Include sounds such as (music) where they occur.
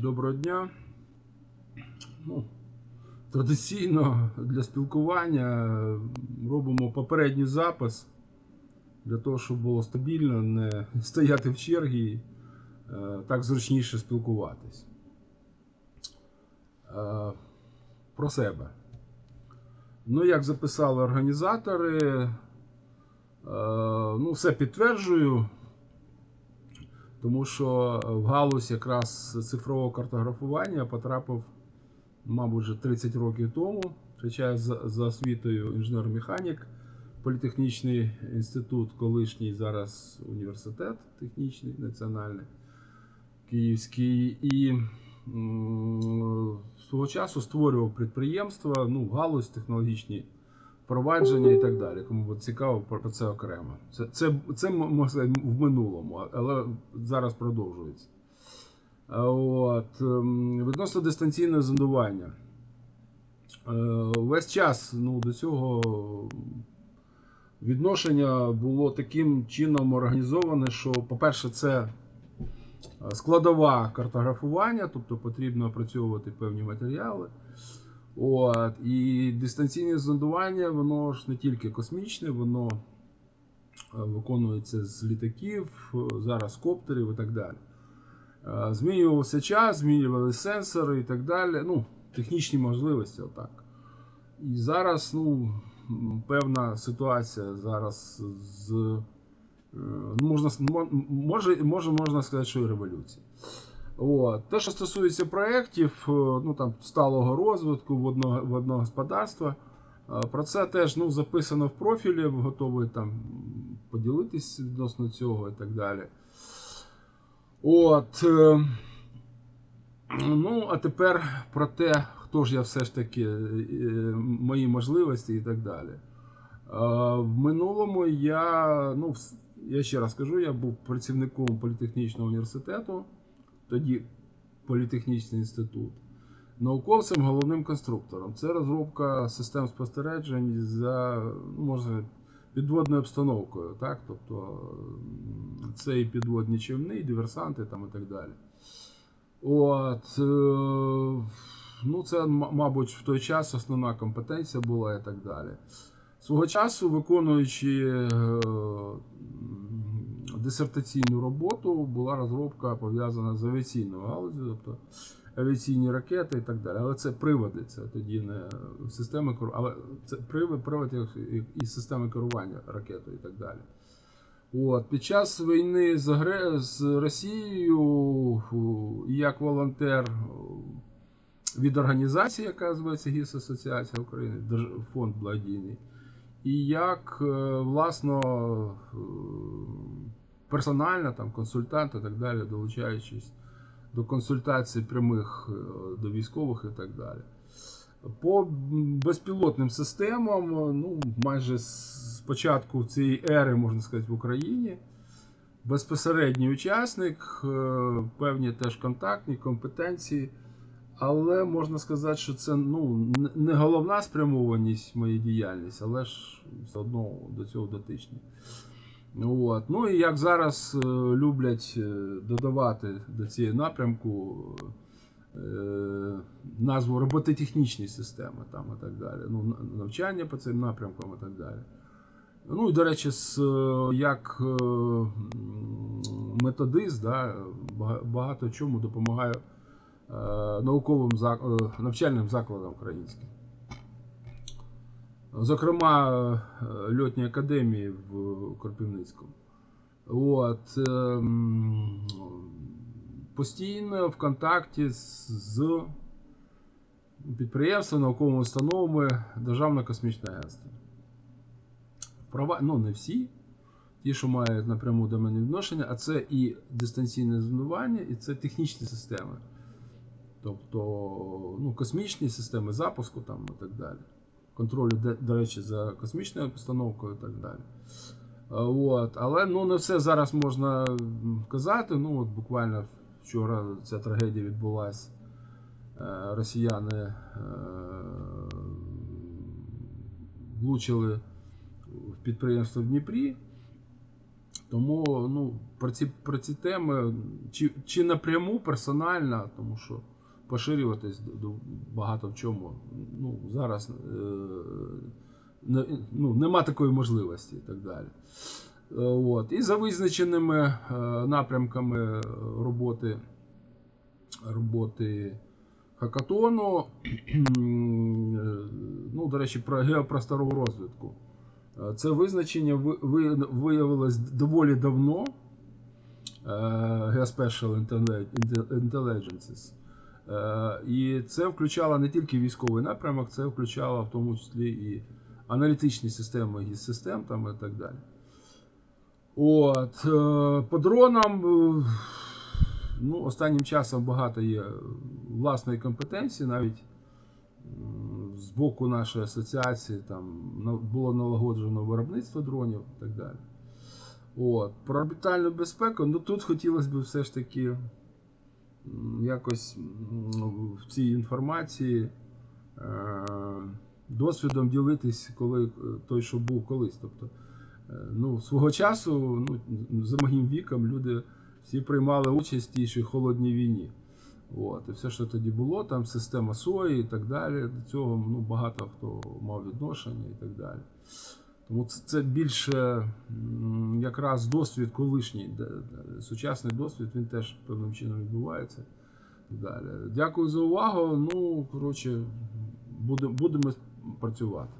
Доброго дня. Ну, традиційно для спілкування робимо попередній запис для того, щоб було стабільно, не (laughs) стояти в чергі, е, так зручніше спілкуватись. Е, Про себе. Ну, як записали організатори, е, ну, все підтверджую. Тому що в галузь якраз цифрового картографування потрапив, мабуть, вже 30 років тому. Хоча за, освітою інженер-механік, політехнічний інститут, колишній зараз університет технічний, національний київський. І свого часу створював підприємства, ну, галузь технологічні впровадження і так далі. Кому цікаво про це окремо. Це, це, це в минулому, але зараз продовжується. От, ем, відносно дистанційного зондування. Е, Весь час ну, до цього відношення було таким чином організоване, що, по-перше, це е, складова картографування, тобто потрібно опрацьовувати певні матеріали. От, і дистанційне зондування, воно ж не тільки космічне, воно е, виконується з літаків, зараз коптерів і так далі. Е, Змінювався час, змінювалися сенсори і так далі. Ну, технічні можливості, отак. І зараз, ну, певна ситуація зараз з. е, ну, Можна, може, може, можна сказати, що і революція. От. Те, що стосується проєктів, е, ну там сталого розвитку водного, водного господарства, е, про це теж ну, записано в профілі, готовий там поділитись відносно цього і так далі. От. е, Ну, а тепер про те, хто ж я все ж таки, мої можливості і так далі. В минулому я, ну, я ще раз кажу, я був працівником політехнічного університету тоді Політехнічний інститут, науковцем, головним конструктором. Це розробка систем спостережень за ну, можна підводною обстановкою. Так? Тобто це і підводні човни, і диверсанти там, і так далі. От, е, ну, це, мабуть, в той час основна компетенція була і так далі. Свого часу, виконуючи е, дисертаційну роботу, була розробка пов'язана з авіаційною галузю, тобто авіаційні ракети і так далі. Але це приводи, це тоді не системи але це як- як і системи керування ракетою і так далі. От, під час війни з, Агре... з Росією як волонтер від організації, яка називається ГІС Асоціація України, фонд благодійний, і як е, власно е, персонально, там, консультант і так далі, долучаючись до консультацій прямих е, до військових і так далі. По безпілотним системам, е, ну, майже з початку цієї ери, можна сказати, в Україні. Безпосередній учасник, е, певні теж контактні компетенції. Але можна сказати, що це ну, не- головна спрямованість моєї діяльності, але ж все одно до цього дотичні. От. Ну і як зараз е, люблять е, додавати до цієї напрямку е, назву робототехнічні системи там, і так далі. Ну, навчання по цим напрямкам і так далі. Ну і до речі, з, як методист, да, багато чому допомагає е, науковим навчальним закладам українським. Зокрема, е, льотній академії в Кропивницькому. От, е, постійно в контакті з, підприємствами, науковими установами Державного космічного агентства. Права, ну не всі, ті, що мають напряму до мене відношення, а це і дистанційне зонування, і це технічні системи. Тобто ну, космічні системи запуску там, і так далі. Контролю, де- до речі, за космічною постановкою і так далі. От. Але ну, не все зараз можна казати. Ну, от буквально вчора ця трагедія відбулася. Е, Росіяни е, влучили в підприємство в Дніпрі. Тому ну, про, ці, про ці теми чи, чи напряму персонально, тому що поширюватись багато в чому. Ну, зараз е, не, ну, нема такої можливості і так далі. Е, От. І за визначеними е, напрямками роботи, роботи хакатону, ну, до речі, про геопросторову розвідку. Е, Це визначення ви- ви- виявилось доволі давно. Geospatial Intelli- Intelligences. Е, І це включало не тільки військовий напрямок, це включало в тому числі і аналітичні системи гіс-систем там і так далі. От, е, по дронам, е, ну, останнім часом багато є власної компетенції, навіть з боку нашої асоціації там було налагоджено виробництво дронів і так далі. От. Про орбітальну безпеку, ну тут хотілося б все ж таки якось в цій інформації е, досвідом ділитись, коли е, той, що був колись. Тобто, е, ну, свого часу, ну, за моїм віком, люди всі приймали участь в тій холодній війні. От, і все, що тоді було, там система СОї і так далі. До цього ну, багато хто мав відношення і так далі. Тому це, більше якраз досвід колишній, сучасний досвід, він теж певним чином відбувається. Далі. Дякую за увагу. Ну, коротше, буде- будемо працювати.